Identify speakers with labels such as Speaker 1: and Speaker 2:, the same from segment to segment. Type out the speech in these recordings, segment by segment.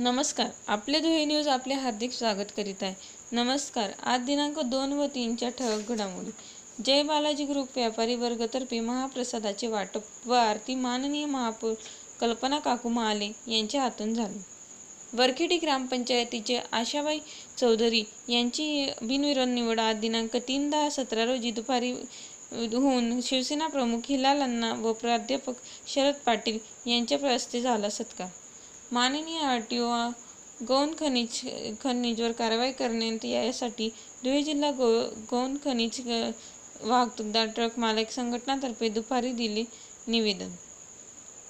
Speaker 1: नमस्कार. आपले धुळे न्यूज आपले हार्दिक स्वागत करीत आहे. नमस्कार. आज दिनांक दोन व तीनच्या ठळक घडामोडी. जय बालाजी ग्रुप व्यापारी वर्गतर्फे महाप्रसादाचे वाटप व आरती माननीय महापौर कल्पना काकू महाले यांच्या हातून झाले. वरखेडी ग्रामपंचायतीचे आशाबाई चौधरी यांची बिनविरोध निवड आज दिनांक तीन दहा सतरा रोजी दुपारी होऊन शिवसेना प्रमुख हिलाल अण्णा व प्राध्यापक शरद पाटील यांच्या हस्ते झाला सत्कार. माननीय आर टी ओ गौण खनिज खनिजवर कारवाई करण्यात यासाठी धुळे जिल्हा गौ गौण खनिज वाहतूकदार ट्रक मालक संघटनातर्फे दुपारी दिले निवेदन.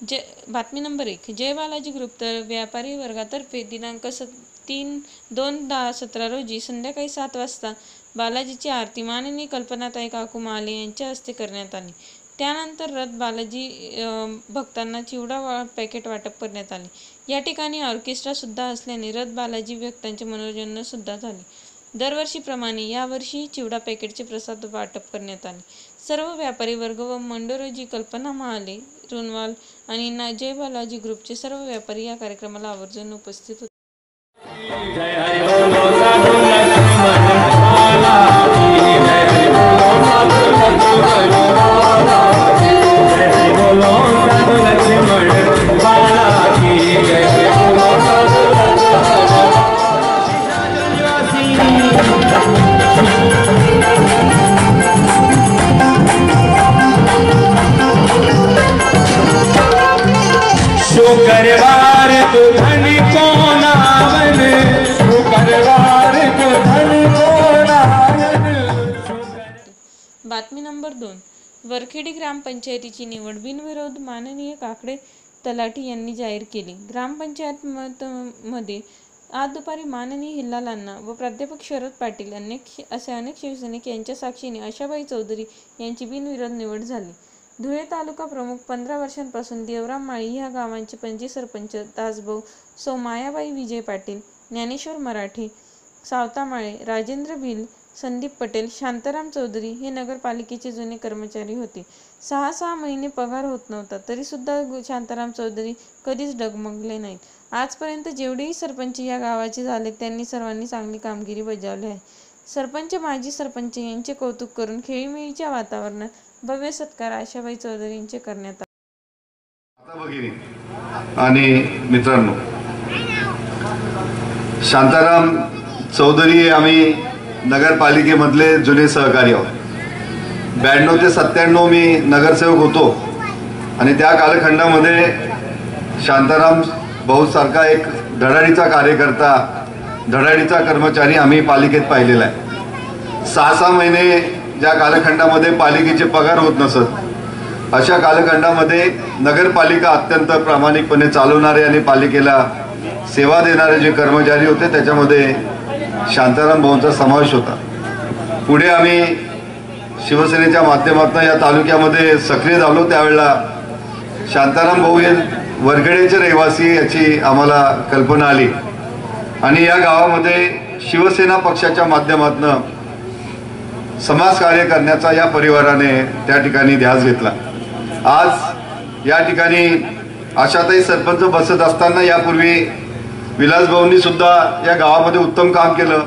Speaker 1: जय बातमी नंबर एक जय बालाजी ग्रुप तर व्यापारी वर्गातर्फे दिनांक स तीन दोन दहा सतरा रोजी संध्याकाळी सात वाजता बालाजीची आरती माननीय कल्पनाताई काकू माले यांच्या हस्ते करण्यात आली. त्यानंतर रथ बालाजी भक्तांना चिवडा वा पॅकेट वाटप करण्यात आले. या ठिकाणी ऑर्केस्ट्रा सुद्धा असल्याने रथ बालाजी भक्तांचे मनोरंजन सुद्धा झाले. दरवर्षीप्रमाणे यावर्षी चिवडा पॅकेटचे प्रसाद वाटप करण्यात आले. सर्व व्यापारी वर्ग व मंडोरोजी कल्पना महाले रुनवाल आणि ना जय बालाजी ग्रुपचे सर्व व्यापारी या कार्यक्रमाला आवर्जून उपस्थित होते.
Speaker 2: करवार को धन को नावन शुक्रवार को धन को नावन
Speaker 1: बातमी नंबर दोन. वरखेडी ग्रामपंचायतीची निवड बिनविरोध माननीय काकडे तलाठी यांनी जाहीर केली. ग्रामपंचायत मत मध्ये आज दुपारी माननीय हिल्लालांना व प्राध्यापक शरद पाटील अनेक असे अनेक शिवसैनिक यांच्या साक्षीने आशाबाई चौधरी यांची बिनविरोध निवड झाली. धुळे तालुका प्रमुख पंधरा वर्षांपासून देवराम माळी ह्या गावांचे पणजी सरपंच दासभाऊ सौ मायाबाई विजय पाटील ज्ञानेश्वर मराठे सावतामाळे राजेंद्र भिल संदीप पटेल शांताराम चौधरी हे नगरपालिकेचे जुने कर्मचारी होते. सहा सहा महिने पगार होत नव्हता तरी सुद्धा शांताराम चौधरी कधीच डगमगले नाहीत. आजपर्यंत जेवढेही सरपंच या गावाचे झाले त्यांनी सर्वांनी चांगली कामगिरी बजावली आहे. सरपंच माजी सरपंच यांचे कौतुक करून खेळीमेळीच्या वातावरणात भव्य सत्कार आशाबाई चौधरींचे करण्यात
Speaker 3: आणि मित्रांनो शांताराम चौधरी आम्ही नगरपालिकेमधले जुने सहकारी आहोत. ब्याण्णव ते सत्त्याण्णव मी नगरसेवक होतो आणि त्या कालखंडामध्ये शांताराम भाऊसारखा एक धडाडीचा कार्यकर्ता धडाडीचा कर्मचारी आम्ही पालिकेत पाहिलेला आहे. सहा सहा महिने ज्या कालखंडामध्ये पालिकेचे पगार होत नसत अशा कालखंडामध्ये नगरपालिका अत्यंत प्रामाणिकपणे चालवणारे आणि पालिकेला सेवा देणारे जे कर्मचारी होते त्याच्यामध्ये शांताराम भाऊंचा समावेश होता. पुढे आम्ही शिवसेनेच्या माध्यमातून या तालुक्यामध्ये सक्रिय झालो. त्यावेळेला शांताराम भाऊ हे वरगडेचे रहिवासी याची आम्हाला कल्पना आली. आणि या गावामध्ये शिवसेना पक्षाच्या माध्यमातून समाजकार्य करण्याचा या परिवाराने त्या ठिकाणी ध्यास घेतला. आज या ठिकाणी आशाताई सरपंच बसत असताना यापूर्वी विलास भाऊंनी सुद्धा या गावामध्ये उत्तम काम केलं.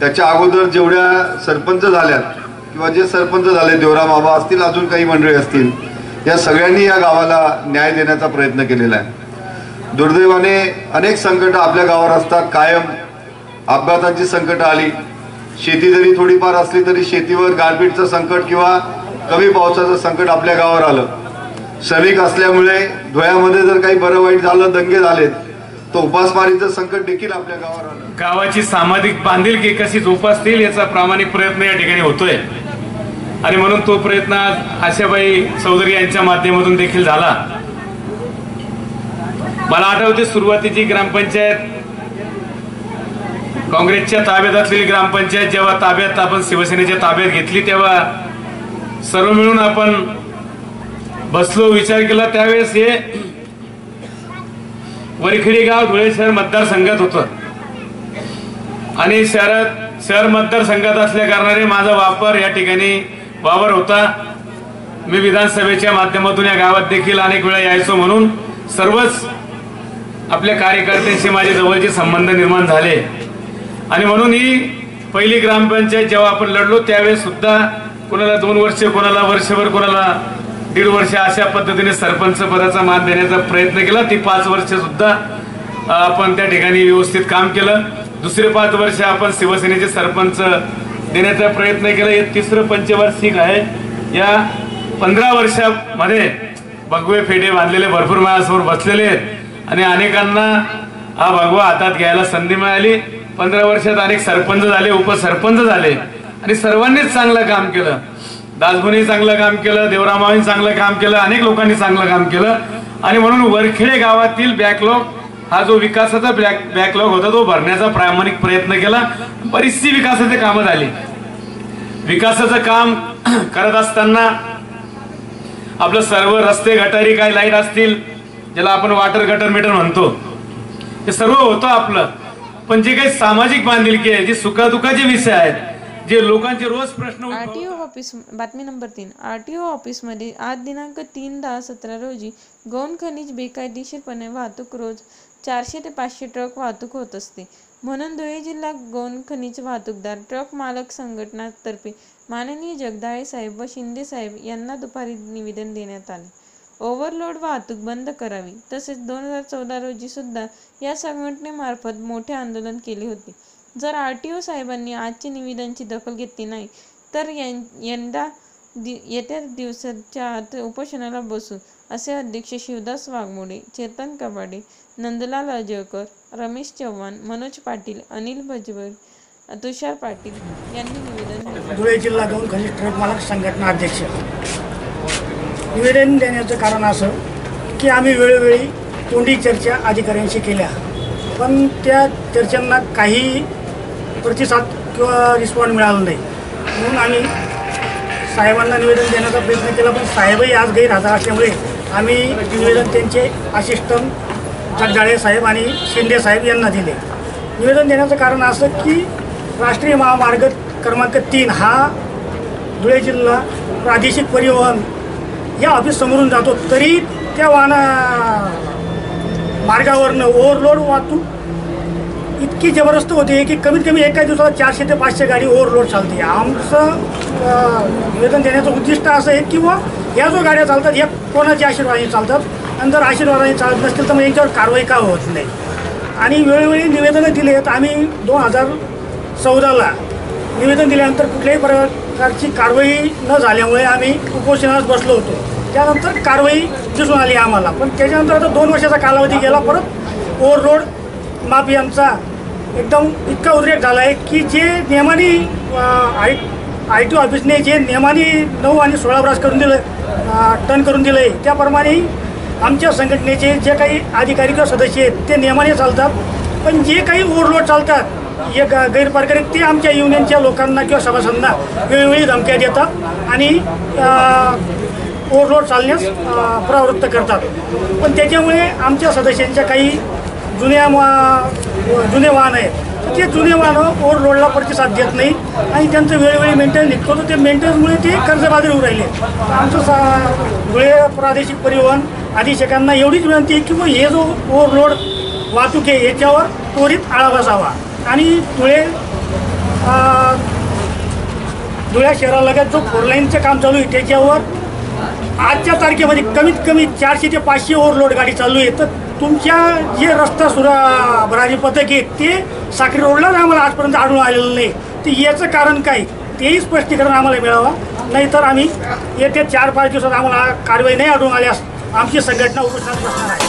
Speaker 3: त्याच्या अगोदर जेवढ्या सरपंच झाल्यात किंवा जे सरपंच झाले देवरा बाबा असतील अजून काही मंडळी असतील या सगळ्यांनी या गावाला न्याय देण्याचा प्रयत्न केलेला आहे. दुर्दैवाने अनेक संकट आपल्या गावावर असतात. कायम अपघाताची संकट आली. शेती जरी थोडीफार असली तरी शेतीवर गारपीटचं संकट किंवा कमी पावसाचं संकट आपल्या गावावर आलं. श्रमिक असल्यामुळे धुळ्यामध्ये जर काही बरं वाईट झालं दंगे झालेत तर उपासमारीचं संकट देखील आपल्या गावावर आलं.
Speaker 4: गावाची सामाजिक बांधिलकी कशी जोपासतील याचा प्रामाणिक प्रयत्न या ठिकाणी होतोय. आणि म्हणून तो प्रयत्न आज आशाबाई चौधरी यांच्या माध्यमातून देखील झाला. मला आठवते सुरुवातीची ग्रामपंचायत काँग्रेसच्या ताब्यात असलेली ग्रामपंचायत जेव्हा ताब्यात आपण शिवसेनेच्या ताब्यात घेतली तेव्हा सर्व मिळून आपण बसलो विचार केला. त्यावेळेस हे वरखेडी गाव धुळे शहर मतदारसंघात होतं. आणि शहरात शहर मतदारसंघात असल्या कारणाने माझा वापर या ठिकाणी वावर होता. मी विधानसभेच्या माध्यमातून या गावात देखील अनेक वेळा यायचो म्हणून सर्वच आपल्या कार्यकर्त्यांशी माझे जवळचे संबंध निर्माण झाले. आणि म्हणून ही पहिली ग्रामपंचायत जेव्हा आपण लढलो त्यावेळेस सुद्धा कोणाला दोन वर्ष कोणाला वर्षभर कोणाला दीड वर्ष अशा पद्धतीने सरपंच पदाचा मान देण्याचा प्रयत्न केला. ती पाच वर्ष सुद्धा आपण त्या ठिकाणी व्यवस्थित काम केलं. दुसरे पाच वर्ष आपण शिवसेनेचे सरपंच देण्याचा प्रयत्न केला. हे तिसरं पंचवार्षिक आहे. या पंधरा वर्षामध्ये भगवे फेडे बांधलेले भरपूर माझ्यासमोर बसलेले आहेत. आणि अनेकांना हा भगवा हातात घ्यायला संधी मिळाली. पंधरा वर्षात अनेक सरपंच झाले उपसरपंच झाले. आणि सर्वांनीच चांगलं काम केलं. दासभुनी चांगलं काम केलं देवरामाने चांगलं काम केलं अनेक लोकांनी चांगलं काम केलं. आणि म्हणून वरखेडे गावातील बॅकलॉग हा जो विकासाचा बॅक बॅकलॉग होता तो भरण्याचा प्रामाणिक प्रयत्न केला. बरीचशी विकासाचे कामं झाली. विकासाचं काम करत असताना आपलं सर्व रस्ते गटारी काय लाइट असतील ज्याला आपण वॉटर गटर मीटर म्हणतो. हे सर्व होतं आपलं. पण जे काही सामाजिक बांधिलकी आहे जे सुखादुखाचे विषय आहेत जे लोकांचे रोज प्रश्न
Speaker 1: आरटीओ ऑफिस बातमी नंबर तीन. आरटीओ ऑफिसमध्ये आज दिनांक तीन दहा सतरा रोजी गौण खनिज बेकायदेशीरपणे वाहतूक रोज चारशे ते पाचशे ट्रक वाहतूक होत असते. म्हणून धुळे जिल्हा गौण खनिज वाहतूकदार ट्रक मालक संघटनातर्फे माननीय जगदाळे साहेब व शिंदे साहेब यांना दुपारी निवेदन देण्यात आले. ओव्हरलोड वाहतूक बंद करावी. तसेच दोन हजार चौदा रोजी सुद्धा या संघटनेमार्फत मोठे आंदोलन केले होते. जर आर टी ओ साहेबांनी आजची निवेदनची दखल घेतली नाही तर यंदा दि येत्या दिवसाच्या आत उपोषणाला बसू असे अध्यक्ष शिवदास वाघमोडे चेतन कबाडे नंदलाल अजयकर रमेश चव्हाण मनोज पाटील अनिल भजबर तुषार पाटील यांनी निवेदन
Speaker 5: धुळे जिल्हा दोन खनिज ट्रक मालक संघटना अध्यक्ष. निवेदन देण्याचं कारण असं की आम्ही वेळोवेळी तोंडी चर्चा अधिकाऱ्यांशी केल्या. पण त्या चर्चांना काही प्रतिसाद किंवा रिस्पॉन्ड मिळाला नाही. म्हणून आम्ही साहेबांना निवेदन देण्याचा प्रयत्न केला पण साहेबही आज गैरहजर असल्यामुळे आम्ही निवेदन त्यांचे असिस्टंट जगजाळे साहेब आणि शिंदे साहेब यांना दिले. निवेदन देण्याचं कारण असं की राष्ट्रीय महामार्ग क्रमांक तीन हा धुळे जिल्हा प्रादेशिक परिवहन या ऑफिस समोरून जातो. तरी त्या वाहना मार्गावरनं ओव्हरलोड वाहतूक इतकी जबरदस्त होते की कमीत कमी एका दिवसाला चारशे ते पाचशे गाडी ओव्हरलोड चालते. आमचं निवेदन देण्याचं उद्दिष्ट असं आहे किंवा या जो गाड्या चालतात या कोणाच्या आशीर्वादाने चालतात? आणि जर आशीर्वादाने चालत नसतील तर मग यांच्यावर कारवाई का होत नाही? आणि वेळोवेळी निवेदनं दिली आहेत. आम्ही दोन हजार चौदाला निवेदन दिल्यानंतर कुठल्याही प्रकारची कारवाई न झाल्यामुळे आम्ही उपोषणास बसलो होतो. त्यानंतर कारवाई दिसून आली आम्हाला. पण त्याच्यानंतर आता दोन वर्षाचा कालावधी गेला परत ओव्हरलोड माफियांचा एकदम इतका उद्रेक झाला आहे की जे नियमाने आय आय टी ऑफिसने जे नियमाने नऊ आणि सोळा ब्रास करून दिलं अं, टन करून दिलं आहे त्याप्रमाणे आमच्या संघटनेचे जे काही अधिकारी किंवा सदस्य आहेत ते नियमाने चालतात. पण जे काही ओव्हरलोड चालतात हे ग गैरप्रकारे ते आमच्या युनियनच्या लोकांना किंवा सभासदांना वेळोवेळी धमक्या देतात आणि ओव्हरलोड चालण्यास प्रवृत्त करतात. पण त्याच्यामुळे आमच्या सदस्यांच्या काही जुन्या वा- जुने वाहन आहेत. ते जुने वाहनं ओव्हरलोडला प्रतिसाद देत नाही. आणि त्यांचं वेळोवेळी मेंटेन निघतो. तर ते मेंटेनन्समुळे ते कर्जबाजारी होऊ राहिले. आमचं सा धुळे प्रादेशिक परिवहन अधीक्षकांना एवढीच विनंती आहे की बुवा हे जो ओव्हरलोड वाहतूक आहे याच्यावर त्वरित आळा बसावा आणि धुळे धुळ्या शहरालगत जो फोर लाईनचं काम चालू आहे त्याच्यावर आजच्या तारखेमध्ये कमीत कमी चारशे ते पाचशे ओव्हरलोड गाडी चालू आहे. तर तुमच्या जे रस्ता सुरा भरारी पथक आहे ते साखरी रोडलाच आम्हाला आजपर्यंत आढळून आलेलं नाही. ते याचं कारण काय? तेही स्पष्टीकरण आम्हाला मिळावं. नाहीतर आम्ही येत्या चार पाच दिवसात आम्हाला कारवाई नाही आढळून आल्यास आमची संघटना उपस्थित बसणार आहे.